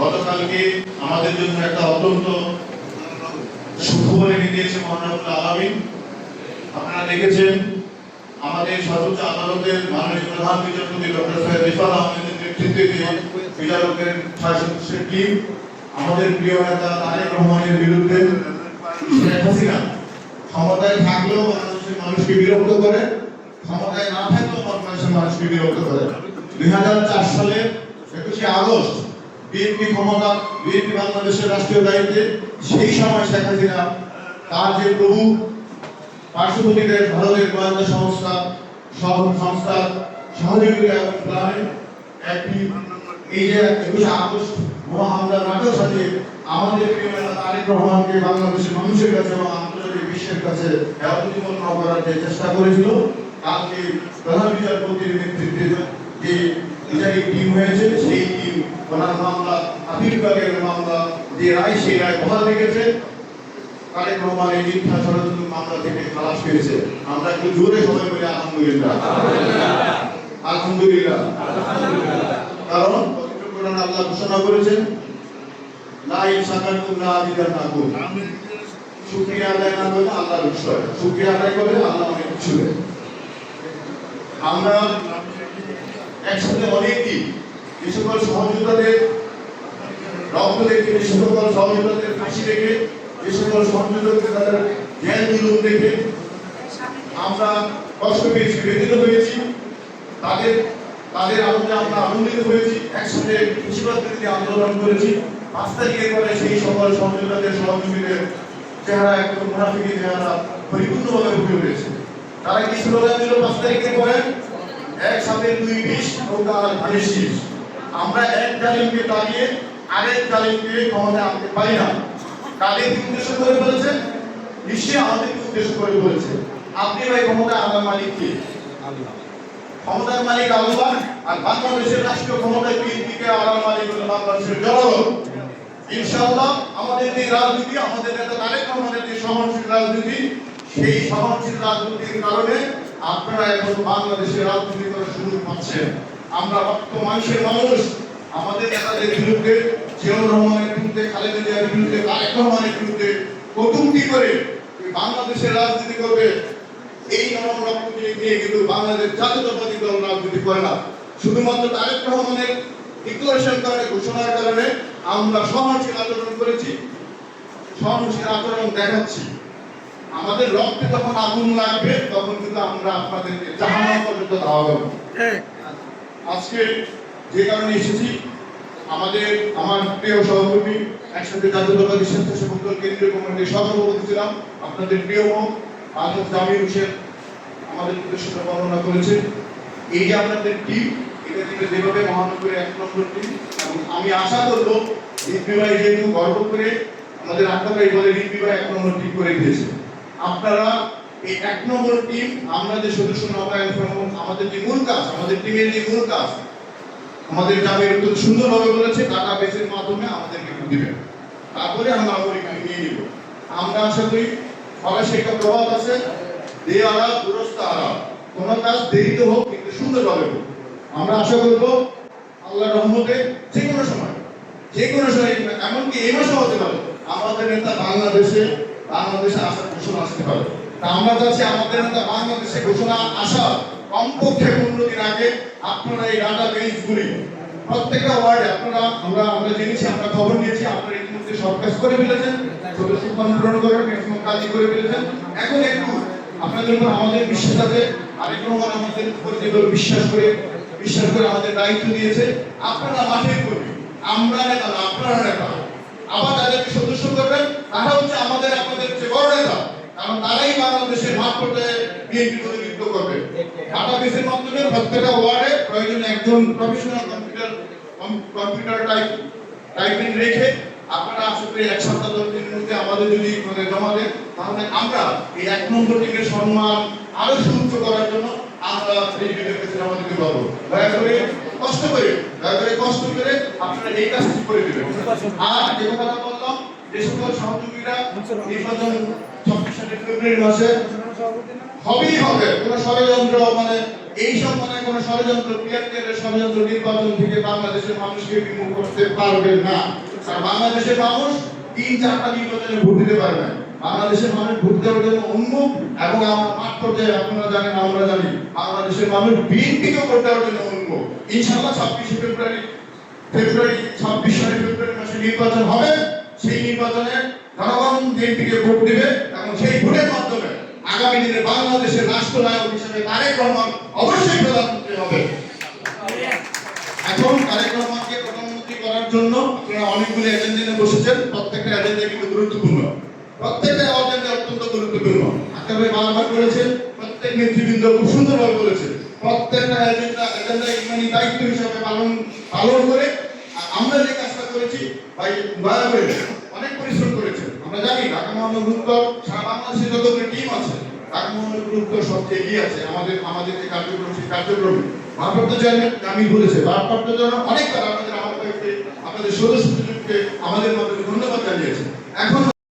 গতকালকে আমাদের জন্য একটা অত্যন্ত সুখবর এনে দিয়েছে মহানবুল আলামিন। আপনারা দেখেছেন, আমাদের সর্বোচ্চ আদালতের মাননীয় প্রধান বিচারপতি ডক্টর সৈয়দ আহমেদের নেতৃত্বে বিচারকের আমাদের প্রিয় নেতা তারেক রহমানের বিরুদ্ধে শেখ হাসিনা ক্ষমতায় থাকলেও বাংলাদেশের মানুষকে বিরক্ত করে, ক্ষমতায় না থাকলেও বাংলাদেশের মানুষকে বিরক্ত করে। দুই হাজার চার সালে একুশে আগস্ট বিএনপি ক্ষমতা, বিএনপি বাংলাদেশের রাষ্ট্রীয় দায়িত্বে, সেই সময় শেখ হাসিনা তার যে প্রভু পার্শ্ববর্তীদের ভারতের গোয়েন্দা সংস্থা সংস্থার সহযোগিতা একটি এই যে একুশে আগস্ট নাটক সাজিয়ে আমাদের তারেক রহমানকে বাংলাদেশের মানুষের কাছে এবং আন্তর্জাতিক বিশ্বের কাছে প্রতিপন্ন করার যে চেষ্টা করেছিল, কালকে প্রধান বিচারপতির নেতৃত্বে যে বিচারিক টিম হয়েছে, সেই টিম ওনার মামলা, আপিল বিভাগের মামলা, যে রায়, সেই রায় বহাল রেখেছে। রহমান এই মিথ্যা ষড়যন্ত্র মামলা থেকে খালাস পেয়েছে। আমরা একটু জোরে সবাই আলহামদুলিল্লাহ। আলহামদুলিল্লাহ। কারণ আল্লাহ ঘোষণা করেছেন আদায় না করলে আল্লাহর বিষয় আদায় করলে আল্লাহ অনেক কিছু আমরা একসাথে অনেকই যে সকল সহযোগিতাদের রক্ত দেখে যে সকল সহযোগিতাদের ফাঁসি দেখে যে সকল সহযোগিতাদের তাদের জ্ঞান জুলুম দেখে আমরা কষ্ট পেয়েছি বেদিত হয়েছি। তাদের তাদের আনন্দে আমরা আনন্দিত হয়েছি একসাথে বেশিরভাগ আন্দোলন করেছি। পাঁচ তারিখের পরে সেই সকল সহযোগিতাদের সহযোগীদের চেহারা একদম মুনাফিকি চেহারা পরিপূর্ণভাবে ফুটে উঠেছে। তারা কি স্লোগান দিল পাঁচ তারিখের পরে? এক সাথে দুই বিশ আর ধানের আমরা এক জালিমকে দাঁড়িয়ে আরেক জালিমকে ক্ষমতায় আনতে পারি না। কাদেরকে উদ্দেশ্য করে বলেছে নিশ্চয়ই আমাদেরকে উদ্দেশ্য করে বলেছে আপনি ভাই ক্ষমতায় আনার মালিক কি? ক্ষমতার মালিক আল্লাহ আর বাংলাদেশের রাষ্ট্রীয় ক্ষমতায় বিএনপিকে আনার মালিক হলো বাংলাদেশের জনগণ। ইনশাআল্লাহ আমাদের যে রাজনীতি, আমাদের নেতা তারেক যে সহনশীল রাজনীতি, সেই সহনশীল রাজনীতির কারণে আপনারা এখন বাংলাদেশের রাজনীতি করার সুযোগ পাচ্ছেন। আমরা রক্ত মানুষের মানুষ। আমাদের নেতাদের বিরুদ্ধে জিয়াউর রহমানের বিরুদ্ধে, খালেদা জিয়ার বিরুদ্ধে, তারেক রহমানের বিরুদ্ধে কটূক্তি করে বাংলাদেশের রাজনীতি করবে। এই নরম রক্ত নিয়ে কিন্তু বাংলাদেশ জাতীয়তাবাদী দল রাজনীতি করে না। শুধুমাত্র তারেক রহমানের ডিক্লারেশন করে ঘোষণার কারণে আমরা সহনশীল আচরণ করেছি। সহনশীল আচরণ দেখাচ্ছি। আমাদের রক্তে যখন আগুন লাগবে তখন কিন্তু আমরা আপনাদেরকে জাহান্নাম পর্যন্ত দেওয়া হবে আজকে যে কারণে এসেছি আমাদের আমার প্রিয় সহকর্মী একসাথে জাতীয়তাবাদী স্বেচ্ছাসেবক দল কেন্দ্রীয় কমিটির সভাপতি ছিলাম আপনাদের প্রিয় আজম জামির হোসেন আমাদের উদ্দেশ্যে বর্ণনা করেছে এই যে আপনাদের টিম এটা থেকে যেভাবে মহানগরে এক নম্বর টিম এবং আমি আশা করব রিপি ভাই যেহেতু গর্ব করে আমাদের আত্মা ভাই বলে রিপি ভাই এক নম্বর টিম করে দিয়েছে। আপনারা এই এক নম্বর টিম আমরা যে সদস্য নবায়ন এবং আমাদের যে মূল কাজ, আমাদের টিমের যে মূল কাজ, আমাদের জামির অত্যন্ত সুন্দরভাবে বলেছে টাকা বেসের মাধ্যমে আমাদেরকে দিবেন। তারপরে আমরা পরীক্ষা নিয়ে নিব। আমরা আশা করি ফরাসি একটা প্রভাব আছে দে আরা দুরস্ত আরা কোন কাজ দেরিতে হোক, কিন্তু সুন্দরভাবে হোক। আমরা আশা করব আল্লাহর রহমতে যে কোনো সময় যে কোনো সময়, এমনকি এই মাসে হতে পারে, আমাদের নেতা বাংলাদেশে বাংলাদেশে আসার ঘোষণা আসতে পারে। তা আমরা চাচ্ছি আমাদের নেতা বাংলাদেশে ঘোষণা আসা কমপক্ষে পনেরো দিন আগে আপনারা এই ডাটা বেসগুলি প্রত্যেকটা ওয়ার্ডে আপনারা, আমরা আমরা জেনেছি, আমরা খবর নিয়েছি, আপনারা ইতিমধ্যে সব কাজ করে ফেলেছেন। সদস্য পূরণ করে ম্যাক্সিমাম কাজই করে ফেলেছেন। এখন একটু আপনাদের উপর আমাদের বিশ্বাস আছে আরেক রকম আমাদের উপর যেভাবে বিশ্বাস করে বিশ্বাস করে আমাদের দায়িত্ব দিয়েছে আপনারা মাঠে করবেন আমরা নেতা আপনারা নেতা। আবার তাদেরকে সদস্য করবেন। তারা হচ্ছে আমাদের আপনাদের চেয়ে বড় নেতা। কারণ তারাই বাংলাদেশের মাঠ পর্যায়ে বিএনপি প্রতিনিধিত্ব করবে। ডাটাবেসের মাধ্যমে প্রত্যেকটা ওয়ার্ডে প্রয়োজন একজন professional computer computer type typing রেখে আপনারা আসলে এক সপ্তাহ দশ দিনের মধ্যে আমাদের যদি মানে জমা দেন, তাহলে আমরা এই এক নম্বর টিমের সম্মান আরও সুউচ্চ করার জন্য আমরা জমা দিতে পারব দয়া করে কষ্ট করে দয়া কষ্ট করে আপনারা এই কাজটি করে দেবেন আর যে কথা বললাম, যে সকল সহযোগীরা নির্বাচন ফেব্রুয়ারি মাসে হবেই হবে, কোন ষড়যন্ত্র মানে এই সব মানে কোন ষড়যন্ত্র পিয়ারদের ষড়যন্ত্র নির্বাচন থেকে বাংলাদেশের মানুষকে বিমুখ করতে পারবে না। আর বাংলাদেশের মানুষ তিন চারটা নির্বাচনে ভোট দিতে পারবে না। বাংলাদেশের মানুষ ভোট দেওয়ার জন্য উন্মুখ এবং আমার মাঠ পর্যায়ে আপনারা জানেন, আমরা জানি বাংলাদেশের মানুষ বিএনপিকে ভোট দেওয়ার জন্য উন্মুখ ইনশাআল্লাহ ছাব্বিশে ফেব্রুয়ারি ফেব্রুয়ারি, ছাব্বিশ সালে ফেব্রুয়ারি মাসে নির্বাচন হবে। সেই নির্বাচনে জনগণ বিএনপিকে ভোট দিবে এবং সেই ভোটের মাধ্যমে আগামী দিনে বাংলাদেশের রাষ্ট্রনায়ক হিসেবে তারেক রহমান অবশ্যই প্রধানমন্ত্রী হবে। এখন তারেক রহমানকে প্রধানমন্ত্রী করার জন্য আপনারা অনেকগুলো এজেন্ডা বসেছেন। প্রত্যেকটা এজেন্ডা কিন্তু গুরুত্বপূর্ণ। প্রত্যেকটা এজেন্ডা অত্যন্ত গুরুত্বপূর্ণ। আকাবে বারবার করেছেন প্রত্যেক নেতৃবৃন্দ খুব সুন্দরভাবে বলেছেন, প্রত্যেকটা এজেন্ডা এজেন্ডা ইমানি দায়িত্ব হিসাবে পালন পালন করে আমরা যে কাজটা করেছি, ভাই, দয়া অনেক পরিশ্রম করেছেন। আমরা জানি, ঢাকা মহানগর উত্তর, সারা বাংলাদেশে যতগুলো টিম আছে, ঢাকা মহানগর উত্তর সবচেয়ে এগিয়ে আছে, আমাদের আমাদের যে কার্যক্রম, সেই কার্যক্রমে। ভারপ্রাপ্ত চেয়ারম্যান আমি বলেছে, ভারপ্রাপ্ত চেয়ারম্যান অনেকবার আমাদের আমাদেরকে আমাদের সদস্যদেরকে আমাদের মাধ্যমে ধন্যবাদ জানিয়েছে। এখন